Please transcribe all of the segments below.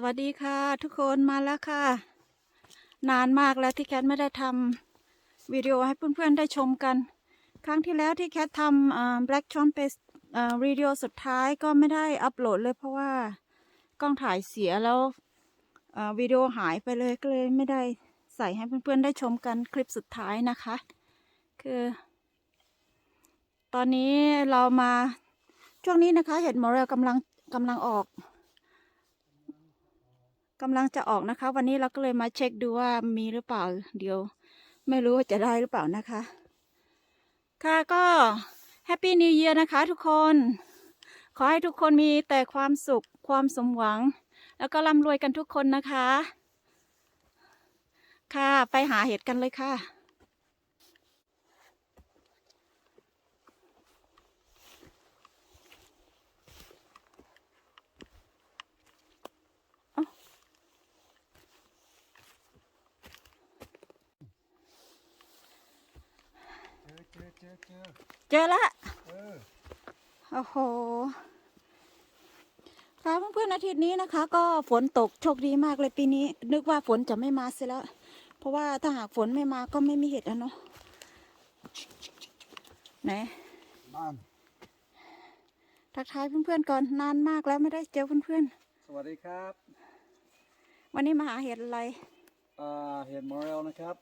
สวัสดีค่ะ ทุกคนมาแล้วค่ะ นานมากแล้วที่แคทไม่ได้ทำวิดีโอให้เพื่อนๆได้ชมกัน ครั้งที่แล้วที่แคททำ Black Trumpet เอ่อวิดีโอสุดท้ายก็ไม่ได้อัปโหลดเลยเพราะว่ากล้องถ่ายเสียแล้วอ่อวิดีโอหายไปเลยก็เลยไม่ได้ใส่ให้เพื่อนๆได้ชมกันคลิปสุดท้ายนะคะ คือ ตอนนี้เรามาช่วงนี้นะคะ เห็ดมอเรลกำลังกำลังออก กำลังจะออกนะคะ วันนี้เราก็เลยมาเช็คดูว่ามีหรือเปล่า เดี๋ยว ไม่รู้ว่าจะได้หรือเปล่านะคะ ค่ะก็แฮปปี้นิวเยียร์นะคะทุกคน ขอให้ทุกคนมีแต่ความสุขความสมหวัง แล้วก็ร่ำรวยกันทุกคนนะคะ ค่ะไปหาเห็ดกันเลยค่ะ เจอ เจอเจอเจอ เจอละเออ โอ้โหค่ะเพื่อนๆอาทิตย์นี้นะคะ ก็ฝนตกโชคดีมากเลยปีนี้ นึกว่าฝนจะไม่มาเสียแล้ว เพราะว่าถ้าหากฝนไม่มาก็ไม่มีเห็ดอะเนาะไหนบ้าน ทักทายเพื่อนๆก่อนนานมากแล้วไม่ได้เจอเพื่อนสวัสดีครับๆ วันนี้มาหาเห็ดอะไร อ่าเห็ดมอเรลนะครับ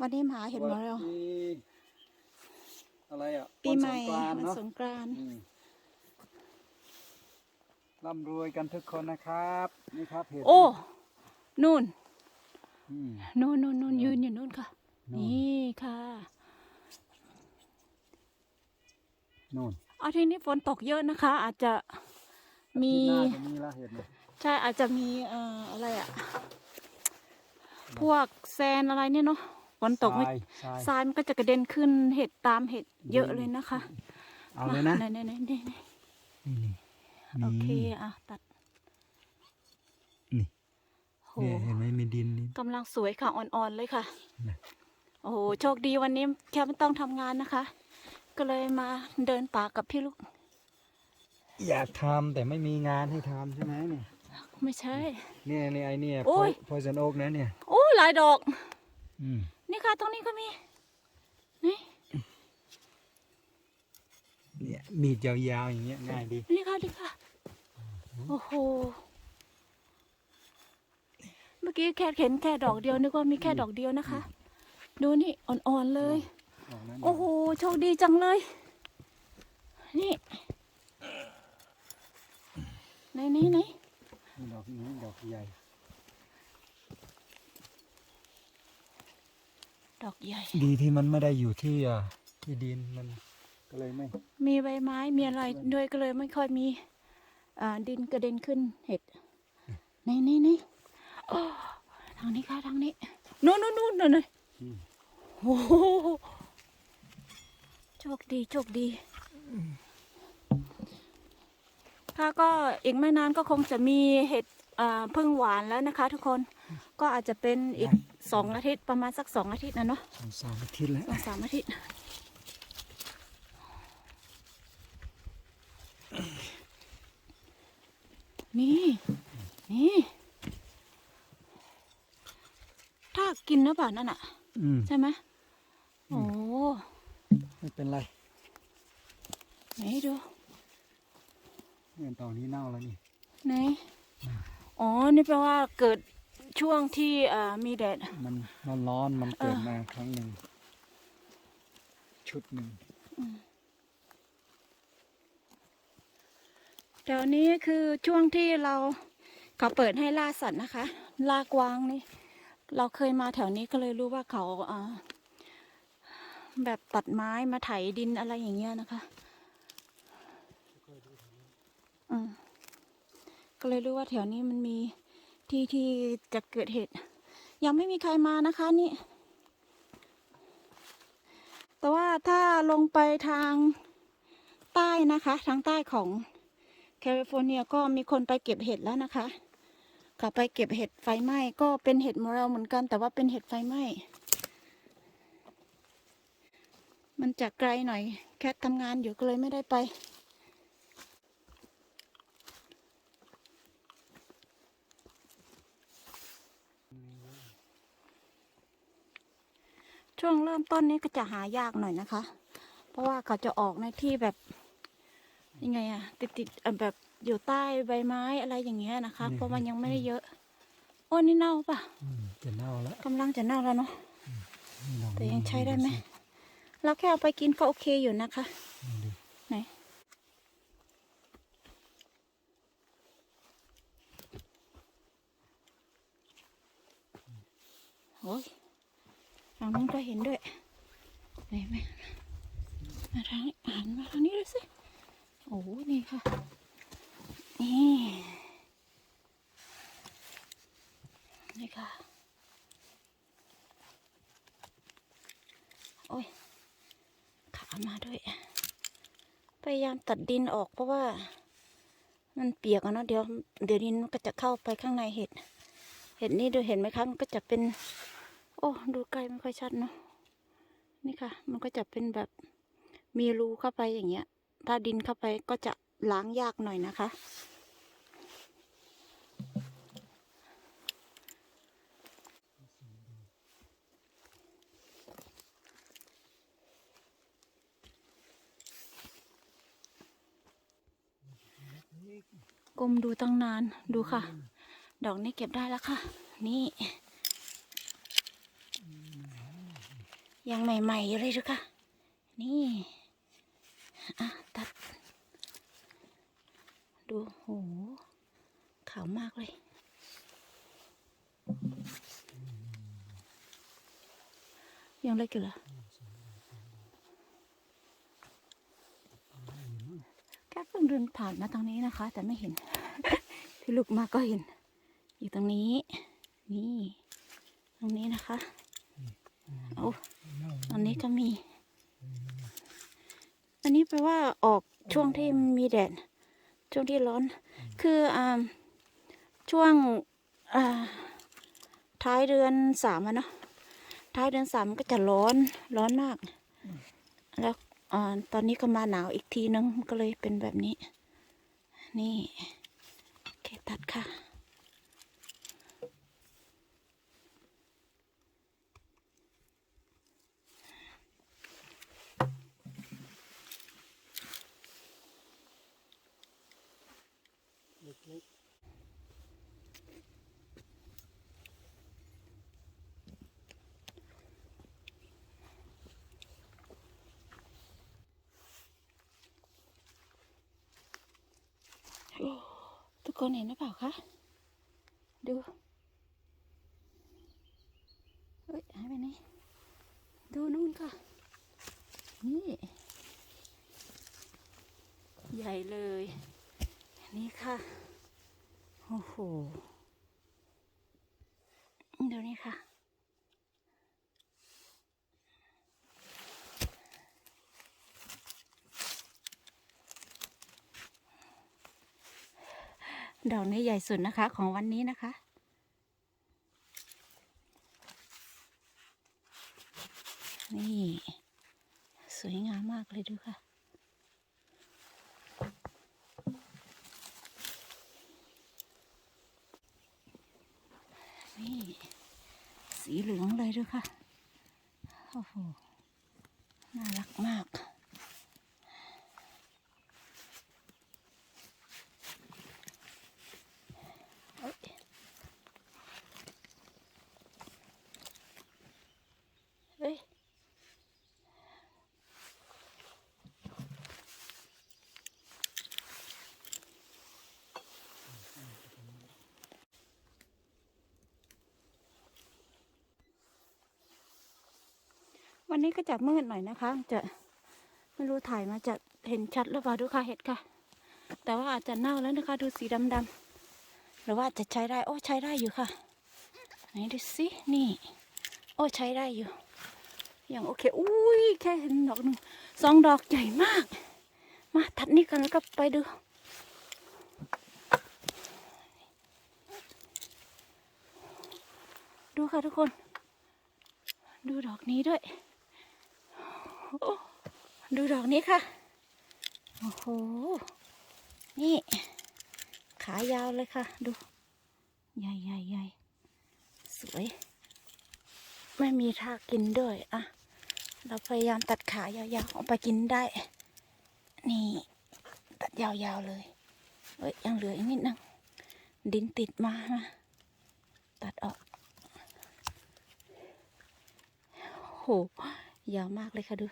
วันนี้มาหาเห็ดมาแล้วสสดี อะไรอะปีใหม่วันสงกรานต์วันเนาะสงกรานต์อืมร่ำรวยกันทุกคนนะครับนี่ครับเห็ดโอ้นู่นอืมนู่นนู่นนู่นยืนอยู่นู่นค่ะนู่นนี่ค่ะนู่นเอาทีนี้ฝนตกเยอะนะคะ อาจจะมีที่หน้าจะมีละเห็ดเนี่ยใช่อาจจะมีเอ่ออะไรอะพวกแซนอะไรเนี่ยเนาะฝ นตกไม่ทรายทรายทรายมันก็จะกระเด็นขึ้นเห็ดตามเห็ดเยอะเลยนะคะเอาเลยนะไหนไหนไหนไหนไหนนี่นี่โอเคอะตัดนี่โหเนี่ยเห็นไหมมีดินนี่กำลังสวยค่ะอ่อนๆเลยค่ะนะโอ้โหโชคดีวันนี้แค่ไม่ต้องทำงานนะคะ ก็เลยมาเดินป่ากับพี่ลูก อยากทำแต่ไม่มีงานให้ทำใช่ไหมเนี่ยไม่ใช่ เนี่ยเนี่ยไอเนี่ยโอ้ยพอยซันโอ๊กนะเนี่ย โอ้หลายดอก อืม นี่ค่ะ ตรงนี้ก็มีนี่เนี่ยมีดยาวๆอย่างเงี้ยง่ายดีนี่ค่ะนี่ค่ะ โอ้โห เมื่อกี้แค่เห็นแค่ดอกเดียวนึกว่ามีแค่ดอกเดียวนะคะ ดูนี่อ่อนๆเลยออกนั้นโอ้โหโชคดีจังเลย นี่ไหนไหนไหนนี่ดอกนี้ดอกใหญ่ ดอกใหญ่ ดีที่มันไม่ได้อยู่ที่อ่าที่ดินมันก็เลยไม่มีใบไม้มีอะไรด้วยก็เลยไม่ค่อยมี อ่าดินกระเด็นขึ้นเห็ดไหนไหนไหนโอ้ทางนี้ค่ะทางนี้นู่นนู่นนู่นนู่นเลยอืมโอ้โหโชคดีโชคดีค่ะก็อีกไม่นานก็คงจะมีเห็ด อ่าพึ่งหวานแล้วนะคะ ทุกคนก็อาจจะเป็นอีกสองอาทิตย์ประมาณสักสองอาทิตย์นะเนาะสองสามอาทิตย์แล้วสองสามอาทิตย์นี่นี่ถ้ากินหรือเปล่านั่นอะอืมใช่ไหมโอ้ไม่เป็นไรไหนดูเนี่ยตอนนี้เน่าแล้วนี่ไหน อ๋อ นี่แปลว่าเกิดช่วงที่อ่ามีแดด มันมันร้อนมันเกิดมาครั้งหนึ่ง ชุดหนึ่งแถวนี้คือช่วงที่เราเขาเปิดให้ล่าสัตว์นะคะล่ากวางนี่ เราเคยมาแถวนี้ก็เลยรู้ว่าเขาอ่าแบบตัดไม้มาไถดินอะไรอย่างเงี้ยนะคะอืม ก็เลยรู้ว่าแถวนี้มันมีที่ที่จะเกิดเหตุ ยังไม่มีใครมานะคะนี่ แต่ว่าถ้าลงไปทางใต้นะคะ ทางใต้ของแคลิฟอร์เนียก็มีคนไปเก็บเห็ดแล้วนะคะเขาไปเก็บเห็ดไฟไหม้ก็เป็นเห็ดมอรัลเหมือนกัน แต่ว่าเป็นเห็ดไฟไหม้มันจะไกลหน่อยแคททำงานอยู่ก็เลยไม่ได้ไป ช่วงเริ่มต้นนี้ก็จะหายากหน่อยนะคะ เพราะว่าเขาจะออกในที่แบบยังไงอะติดติดๆเอ่อแบบอยู่ใต้ใบไม้อะไรอย่างเงี้ยนะคะ เพราะมันยังไม่ได้เยอะโอ้นี่เน่าปะอืมจะเน่าแล้วกำลังจะเน่าแล้วเนาะนี่ลอแต่ยังใช้ได้ไหมเราแค่เอาไปกินก็โอเคอยู่นะคะลองดูไหนโอ้ย ทางนู้นก็เห็นด้วยไหนไหมมาทางนี้หันมาทางนี้เลยสิโอ้โหนี่ค่ะ นี่นี่ค่ะ โอ้ย ขามาด้วย พยายามตัดดินออกเพราะว่า มันเปียกอะเนาะเดี๋ยว เดี๋ยวดินมันก็จะเข้าไปข้างในเห็ด เห็ดนี่ดูเห็นไหมคะมันก็จะเป็น โอ้ดูใกลไม่ค่อยชัดเนาะนี่ค่ะ มันก็จะเป็นแบบมีรูเข้าไปอย่างเงี้ย ถ้าดินเข้าไปก็จะล้างยากหน่อยนะคะก้มดูตั้งนานดูค่ะ ดอกนี้เก็บได้แล้วค่ะ นี่ ยังใหม่ๆอยู่เลยดูค่ะ นี่อะตัด ดูโหขาวมากเลย ยังเล็กอยู่เหรอแค่เพิ่งเดินผ่านมาทางนี้นะคะ แต่ไม่เห็น ที่ลุกมาก็เห็น อยู่ตรงนี้ นี่ ตรงนี้นะคะ โอ้เน่าตอนนี้ก็มี อันนี้แปลว่าออกช่วงที่มีแดด ช่วงที่ร้อน คืออ่าช่วงอ่าท้ายเดือนสามอะเนาะ ท้ายเดือนสามมันก็จะร้อน ร้อนมาก แล้วอ่าตอนนี้ก็มาหนาวอีกทีนึงมันก็เลยเป็นแบบนี้ นี่ โอเค ตัดค่ะ ทุก คนเห็นหรือเปล่าคะ ดูเฮ้ยหายไปไหนดูนู่นค่ะ นี่ ใหญ่เลย นี่ค่ะ โอ้โห ดูนี่ค่ะ ดอกนี้ใหญ่สุดนะคะ ของวันนี้นะคะ นี่ สวยงามมากเลยดูค่ะ นี่ สีเหลืองเลยดูค่ะ โอ้โห น่ารักมาก เอ้ยเฮ้ย วันนี้ก็จะมืดหน่อยนะคะ จะไม่รู้ถ่ายมาจะเห็นชัดหรือเปล่าดูค่ะเห็ดค่ะ แต่ว่าอาจจะเน่าแล้วนะคะ ดูสีดำๆหรือว่าจะใช้ได้ โอ้ใช้ได้อยู่ค่ะไหนดูสินี่ โอ้ใช้ได้อยู่ อย่างโอเคอุ้ยแค่เห็นดอกหนึ่งสองดอกใหญ่มาก มาทัดนี่กันแล้วก็ไปดูดูค่ะทุกคน ดูดอกนี้ด้วย ดูดอกนี้ค่ะ โอ้โห นี่ ขายาวเลยค่ะ ดู ใหญ่ใหญ่ใหญ่สวย ไม่มีทากินด้วยอะ เราพยายามตัดขายาวๆออกไปกินได้ นี่ ตัดยาวๆเลย เอ้ย ยังเหลืออีกนิดนึง ดินติดมานะ ตัดออกโห ยาวมากเลยค่ะดู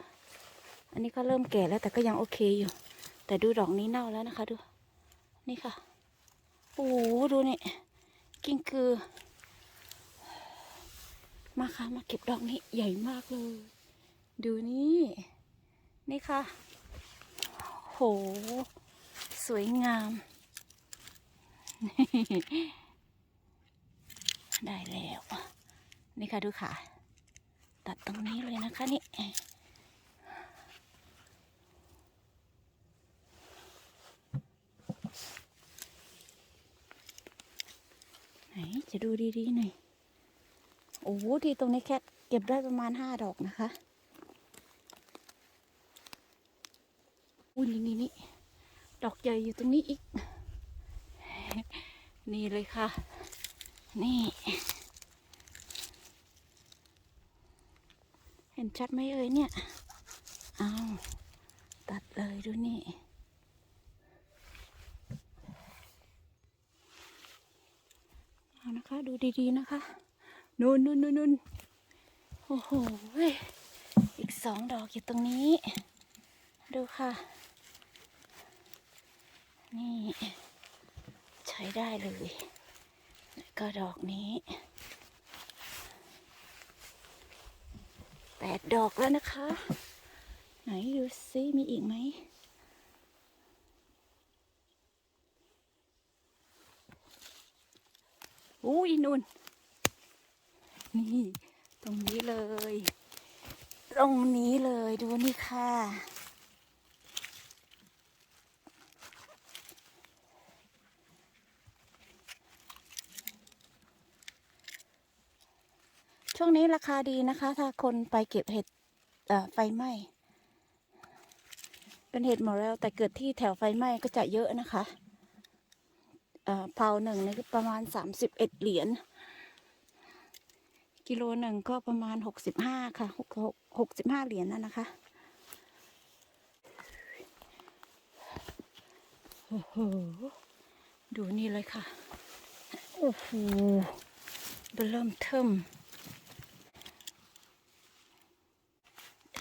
อันนี้ก็เริ่มแก่แล้วแต่ก็ยังโอเคอยู่ แต่ดูดอกนี้เน่าแล้วนะคะดู นี่ค่ะ โอ้โหดูนี่ กิ้งคือ มาค่ะมาเก็บดอกนี้ใหญ่มากเลย ดูนี่ นี่ค่ะ โห สวยงาม ได้แล้ว นี่ค่ะดูค่ะ ตัดตรงนี้เลยนะคะนี่ไหนจะดูดีๆหน่อยโอ้โหที่ตรงนี้แค่เก็บได้ประมาณห้าดอกนะคะอุ้ยนี่นี่นี่ดอกใหญ่อยู่ตรงนี้อีก นี่เลยค่ะ นี่ ห็นชัดไหมเอ่ยเนี่ย เอาตัดเลยดูนี่เอานะคะดูดีๆนะคะนู่นนู่นนู่นนู่นโอ้โหเว้ยอีกสองดอกอยู่ตรงนี้ ดูค่ะ นี่ ใช้ได้เลย แล้วก็ดอกนี้ แปดดอกแล้วนะคะ ไหนดูซิมีอีกไหมอู้ยนุ่น นี่ ตรงนี้เลย ตรงนี้เลยดูนี่ค่ะ ช่วงนี้ราคาดีนะคะ ถ้าคนไปเก็บเห็ดไฟไหม้ เป็นเห็ดหมดแล้วแต่เกิดที่แถวไฟไหม้ก็จะเยอะนะคะเอ่อเผาหนึ่งนี่ก็ประมาณสามสิบเอ็ดเหรียญ กิโลหนึ่งก็ประมาณหกสิบห้าค่ะหกหกสิบห้าเหรียญนั่นนะคะโอ้โห ดูนี่เลยค่ะ โอ้โหเริ่มเทิม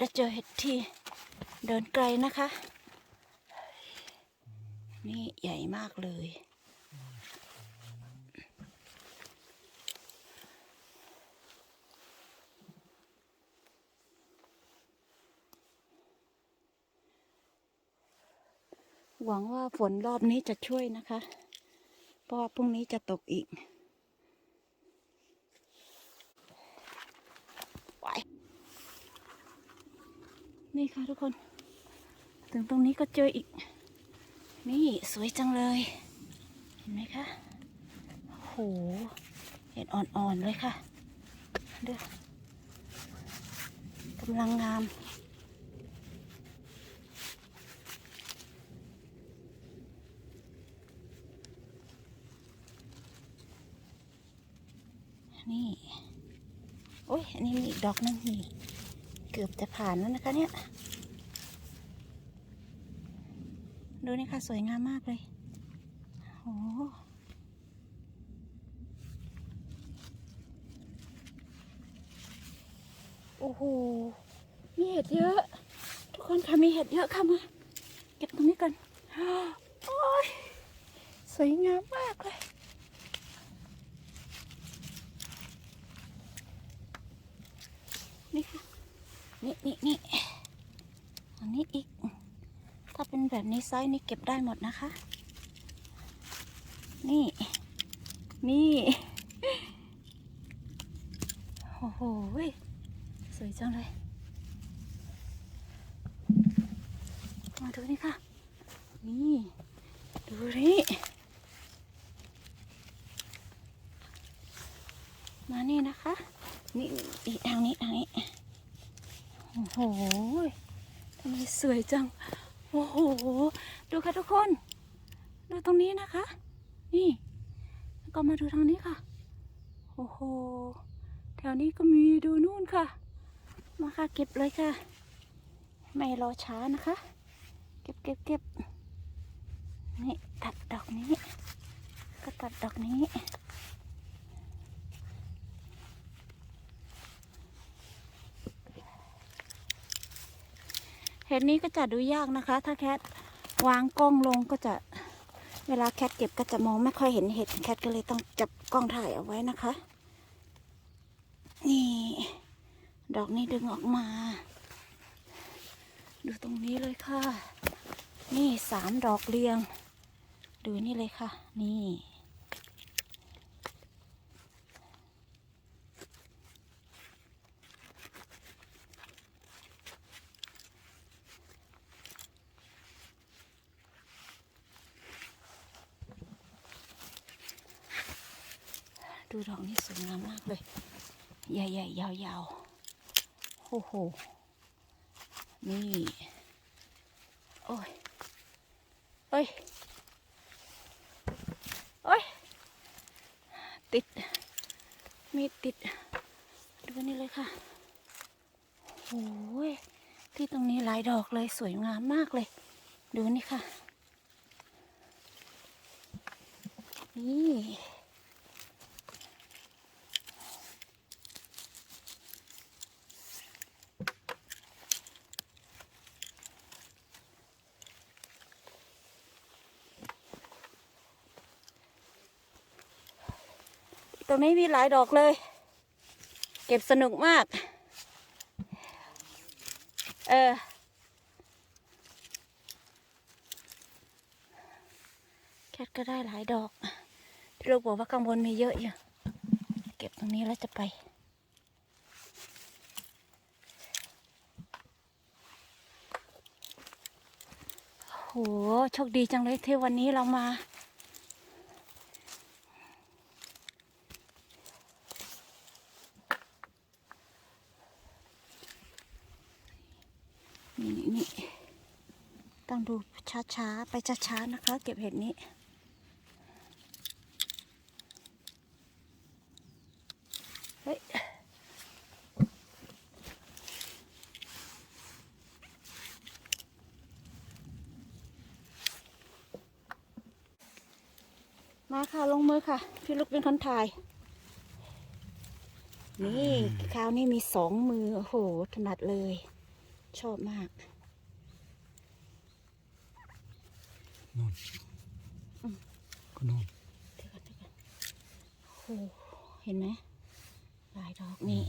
เราเจอเห็ดที่เดินไกลนะคะ นี่ใหญ่มากเลยหวังว่าฝนรอบนี้จะช่วยนะคะ เพราะว่าพรุ่งนี้จะตกอีก นี่ค่ะทุกคน ถึงตรงนี้ก็เจออีก นี่สวยจังเลย เห็นไหมคะโหเห็ดอ่อนๆเลยค่ะเด้อกำลังงามนี่ โอ้ยอันนี้มีอีกดอกนึงนี่ เกือบจะผ่านแล้วนะคะเนี่ย ดูนี่ค่ะ สวยงามมากเลยโอ้โอ้โห มีเห็ดเยอะ ทุกคนค่ะมีเห็ดเยอะค่ะมาเก็บตรงนี้กันโอ้ยสวยงามมากเลยนี่ค่ะ นี่นี่นี่อันนี้อีก ถ้าเป็นแบบนี้ไซส์นี้เก็บได้หมดนะคะ นี่ นี่ โอ้โห สวยจังเลย มาดูนี่ค่ะ นี่ ดูนี่มานี่นะคะ นี่อีกทางนี้ทางนี้ โอ้โหทำไมสวยจัง โอ้โห ดูค่ะทุกคน ดูตรงนี้นะคะ นี่ แล้วก็มาดูทางนี้ค่ะ โอ้โห แถวนี้ก็มีดูนู่นค่ะ มาค่ะเก็บเลยค่ะ ไม่รอช้านะคะ เก็บเก็บเก็บนี่ตัดดอกนี้ ก็ตัดดอกนี้ ห็ดนี้ก็จะดูยากนะคะ ถ้าแคทวางกล้องลงก็จะเวลาแคทเก็บก็จะมองไม่ค่อยเห็นเห็ดแคทก็เลยต้องจับกล้องถ่ายเอาไว้นะคะ นี่ ดอกนี้ดึงออกมา ดูตรงนี้เลยค่ะ นี่สามดอกเรียง ดูนี่เลยค่ะ นี่ ดูดอกนี้สวยงามมาก เลย ใหญ่ๆยาวๆโอ้โห นี่ โอ้ยเอ้ยโอ้ย ติด มีติด ดูนี่เลยค่ะโอ้ยที่ตรงนี้หลายดอกเลยสวยงามมากเลย ดูนี่ค่ะ นี่ รงนี้มีหลายดอกเลย เก็บสนุกมาก เออ แคทก็ได้หลายดอก พี่ลูกบอกว่าข้างบนมีเยอะอยู่ เก็บตรงนี้แล้วจะไปโหโชคดีจังเลยที่วันนี้เรามา นี่นี่นี่ ต้องดูช้าๆ ไปช้าๆ นะคะ เก็บเห็ดนี้ เฮ้ย มาค่ะ ลงมือค่ะ พี่ลูกเป็นคนถ่าย นี่คราวนี้มีสองมือ โอ้โห ถนัดเลย ชอบมาก นู่น อืม ก็นู่น เดี๋ยวก่อนเดี๋ยวก่อนโอ้โหเห็นไหมลายดอกนี่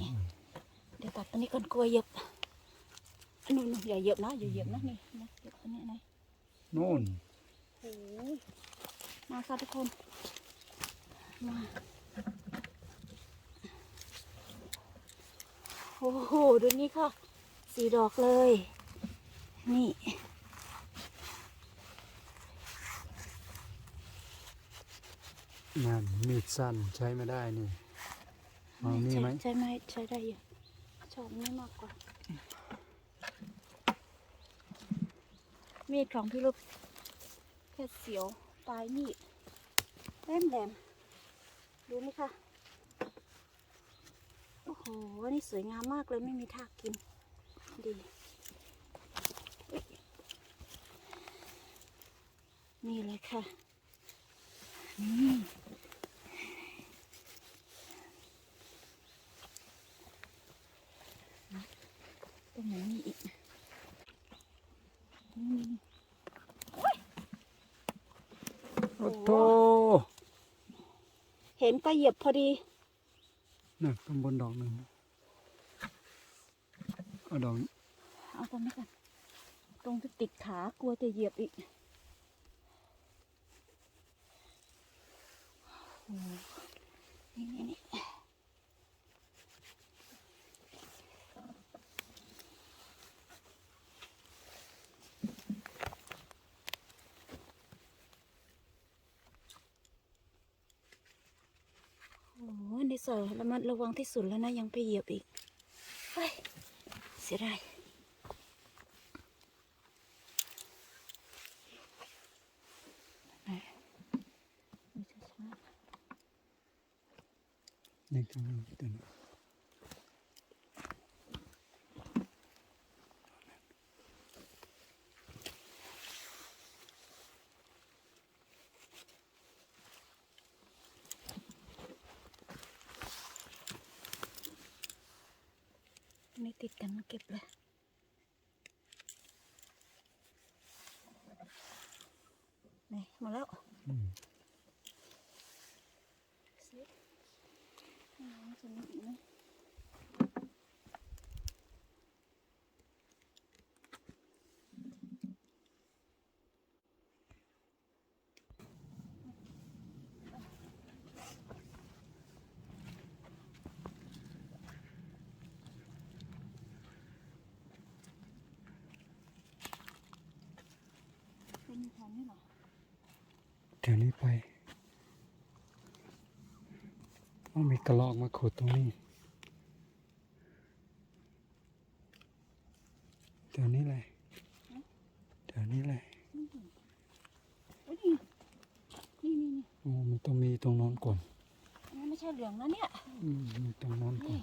เดี๋ยวตัดตั วนี้ก่อนกลัวเหย็บนู่นๆอย่าเหย็บนะอย่าเหย็บนะนี่นะเหย็บตัวนี้นะนู่นโอ้ยมาค่ะทุกคนมาโอ้โหดูนี่ค่ะสีดอกเลย นี่งานมีดสั้นใช้ไม่ได้นี่เอานี่ไหม ใช่ไหมใช้ได้อยู่ ชอบนี่มากกว่า มีดของพี่ลูกแค่เสียวปลายมีดแหลมแหลมดูนี่ค่ะ โอ้โห นี่สวยงามมากเลยไม่มีทากกิน ดี นี่เลยค่ะ นี่ รงไหนมีอีกโอ้โตเห็นก็เหยียบพอดีนั่นข้างบนดอกหนึ่งเอาดอกเอาตรงนี้ก่อนตรงที่ติดขากลัวจะเหยียบอีกนี่นี่นี่โอ้โหนี่ สอยระมัดระวังที่สุดแล้วนะยังไปเหยียบอีก เฮ้ย เสียดายดูช้านี่ข้างนี้ตัวนี้ ติดกันเก็บเลยนี่หมาแล้ว อืม สิน้ำจะมีอีกไหมเป็นแถวนี้เหรอ เดี๋ยวนี้ไป ต้องมีกระลอกมาขุดตรงนี้เดี๋ยวนี้เลยเดี๋ยวนี้เลยเอ้ยนี่นี่นี่นี่โอ้มันต้องมีตรงโน้นก่อนอันนั้นไม่ใช่เหลืองนะเนี่ยอืมมีตรงโน้นก่อนี่น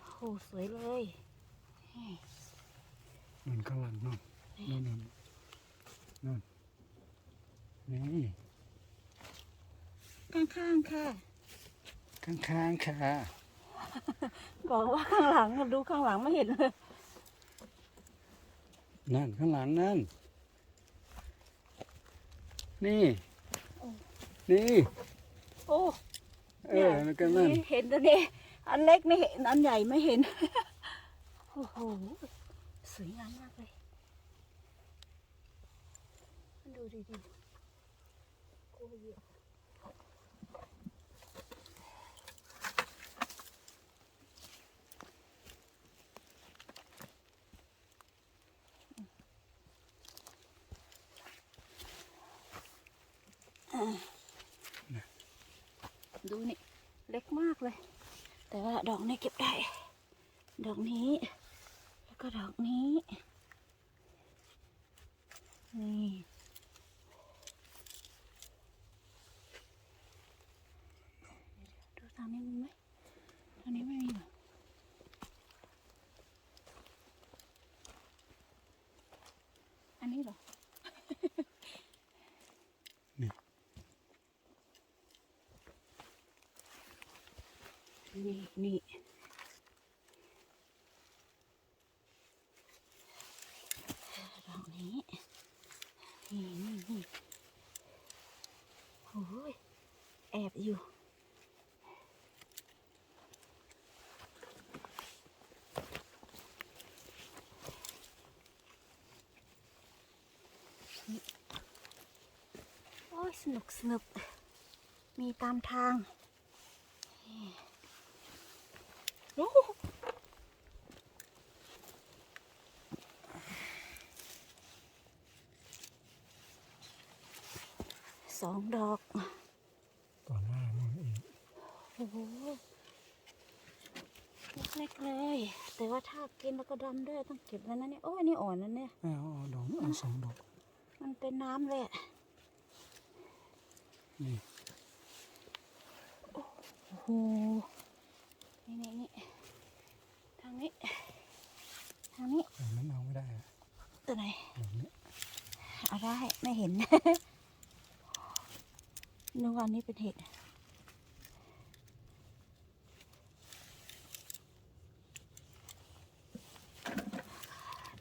โอ้สวยเลยนั่นข้างหลังนั่นนั่นนั่นนั่นนี่ข้างๆค่ะ ข้างๆค่ะบอกว่าข้างหลังดูข้างหลังไม่เห็นเลย นั่นข้างหลังนั่น นี่ นี่ โอ้เออแล้วก็นั่นเห็นตัวนี้อันเล็กไม่เห็น อันใหญ่ไม่เห็น โอ้โห สวยงามมากเลย ดูดีดีๆโอ้ย ดูนี่ เล็กมากเลย แต่ว่าดอกนี้เก็บได้ ดอกนี้ แล้วก็ดอกนี้ นี่ดูทางนี้มีไหมทางนี้ไม่มีเหรออันนี้เหรอ นี่ นี่นี่ดอกนี้ นี่นี่นี่โอ้ยแอบอยู่ โอ้ย สนุกสนุก มีตามทาง โอ้สองดอก ก่อนหน้านี่อีก โอ้โหเล็กๆเลย แต่ว่าถ้ากินแล้วก็ดำด้วยต้องเก็บแล้วนะเนี่ยโอ้ยนี่อ่อนนะเนี่ยเอาเอาดอกเอาสองดอกมันเป็นน้ำเลยอะนี่โอ้โหนี่นี่นี่ทางนี้ทางนี้แบบนั้นเอาไม่ได้อะตัวไหนแบบนี้เอาได้ไม่เห็น นึกว่านี่เป็นเห็ด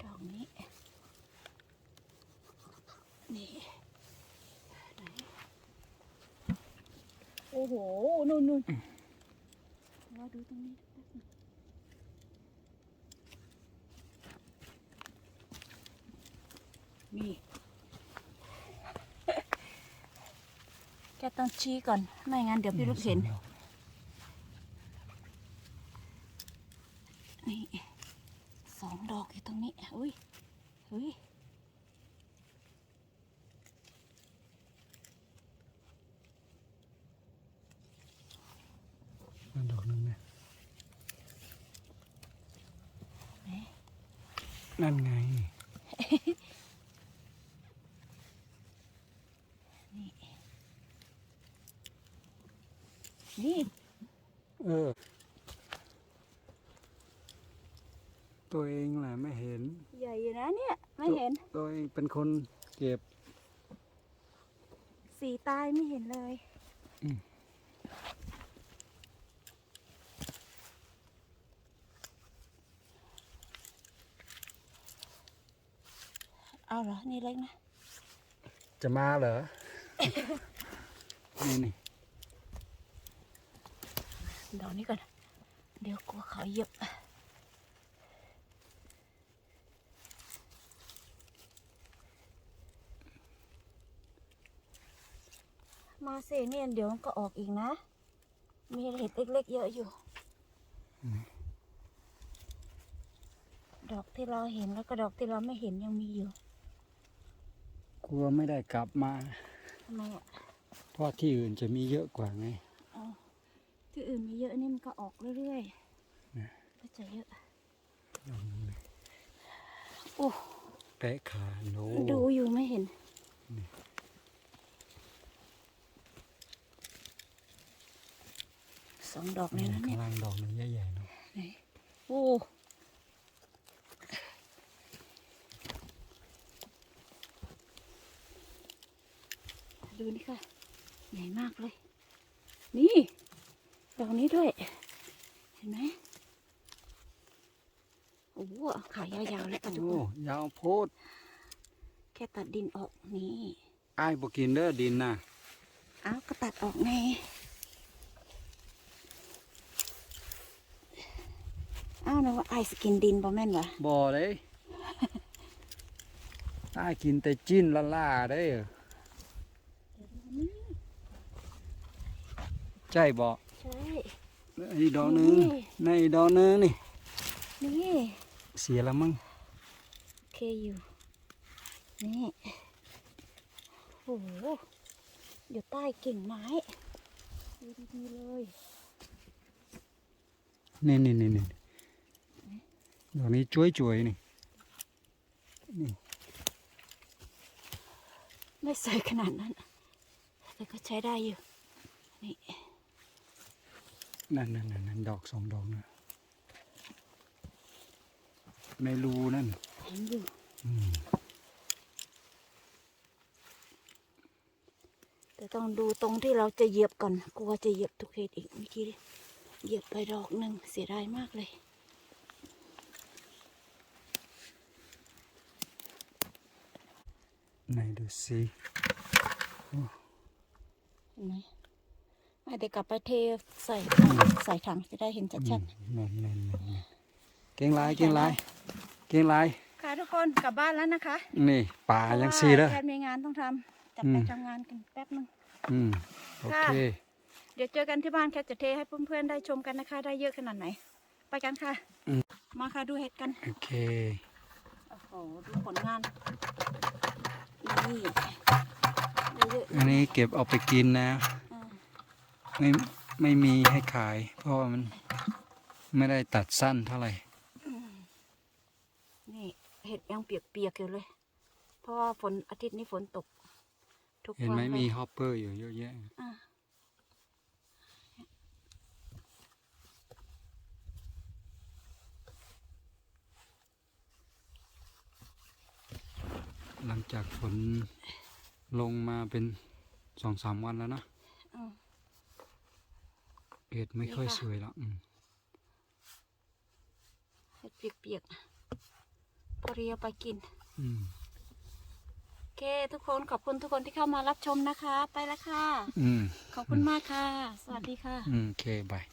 ดอกนี้ นี่ไหน โอ้โห นู่นนู่นเราดูตรงนี้แป๊บนึงนี่ แกต้องชี้ก่อน ไม่งั้นเดี๋ยวพี่ลูกเห็นสองดอกนี่สองดอกอยู่ตรงนี้ อุ้ยอุ้ย นั่นดอกนึงเนี่ย ไหน นั่นไง นี่ เออ ตัวเองแหละไม่เห็น ใหญ่อยู่นะเนี่ย ไม่เห็น ตัวเองเป็นคนเก็บ สีตายไม่เห็นเลย อืม เอาเหรอ นี่เล็กนะ จะมาเหรอ นี่นี่ดอกนี้ก่อน เดี๋ยวกลัวเขาเหยียบมาเซเนี่ยเดี๋ยวมันก็ออกอีกนะ มีเห็ดเล็กๆเยอะอยู่ ดอกที่เราเห็นแล้วก็ดอกที่เราไม่เห็นยังมีอยู่ก ลัวไม่ได้กลับมาทำไมอะเพราะที่อื่นจะมีเยอะกว่าไงอ๋อที่อื่นมีเยอะนี่มันก็ออกเรื่อยนะๆก็จะเยอะลองดูเลยโอ้แตะขาโนดูอยู่ไม่เห็นนี่สองดอกเลยนะเนี่ยกำลังดอกนี้ใหญ่ๆเนาะไหนโอ้ ดูนี่ค่ะ ใหญ่มากเลย นี่ดอกนี้ด้วย เห็นไหมโอ้โหขายาวๆเลยค่ะทุกโอ้คนยาวโพด แค่ตัดดินออกนี่อ้ายบ่กินเด้อดินน่ะอ้าวก็ตัดออกไงอ้าวนึกว่าไอสกินดินบ่แม่นวะบ่เลยอ้ายกินแต่จิ้นละล่าได้ ใช่บ่ใช่ไอ้ดอกหนึงนี่ในดอกหนึงนี่นี่เสียแล้วมั้งโอเคอยู่นี่โอ้โหอยู่ใต้กิ่งไม้ดูดีๆเลยนี่นี่นี่นี่ดอกนี้จ้วยจ้วยๆนี่นี่ไม่สวยขนาดนั้น แต่ก็ใช้ได้อยู่นี่ นั่นนั่นนั่นนั่นดอกสองดอกนะในรูนั่นเห็นอยู่อืมแต่ต้องดูตรงที่เราจะเหยียบก่อนกลัวจะเหยียบทุกเห็ดอีกเมื่อกี้เหยียบไปดอกหนึ่งเสียดายมากเลยไหนดูสิเห็นไหม ไม่ได้กลับไปเทใส่ใส่ถังจะได้เห็นชัดนั่นนั่นนั่นนั่นเก่งหลายเก่งหลายเก่งหลายๆ ค่ะทุกคนกลับบ้านแล้วนะคะนี่ป่ายังสีแล้วแกมีงานต้องทำจับอืไปมทำงานกันแป๊บนึง อืมโอเค เดี๋ยวเจอกันที่บ้านแคทจะเทให้เพื่อนๆได้ชมกันนะคะ ได้เยอะขนาดไหน ไปกันค่ะ อืม มาค่ะดูเห็ดกัน โอเค โอ้โห ดูผลงาน นี่ได้เยอะอันนี้เก็บเอาไปกินนะอ่า ไม่ไม่มีให้ขาย เพราะว่ามันไม่ได้ตัดสั้นเท่าไหร่ นี่เห็ดยังเปียกๆอยู่เลย เพราะว่าฝนอาทิตย์นี้ฝนตก ทุกเห็นวันไหมเลยมีฮอปเปอร์อยู่เยอะแยะอ่าหลังจากฝนลงมาเป็นสองสามวันแล้วนะอืม เห็ดไม่ค่อยนี่ค่ะสวยแล้วอืมเห็ดเปียกๆพอดีเอาไปกินอืมโอเคทุกคนขอบคุณทุกคนที่เข้ามารับชมนะคะ ไปแล้วค่ะอืมขอบคุณมากค่ะ สวัสดีค่ะอืมโอเคบาย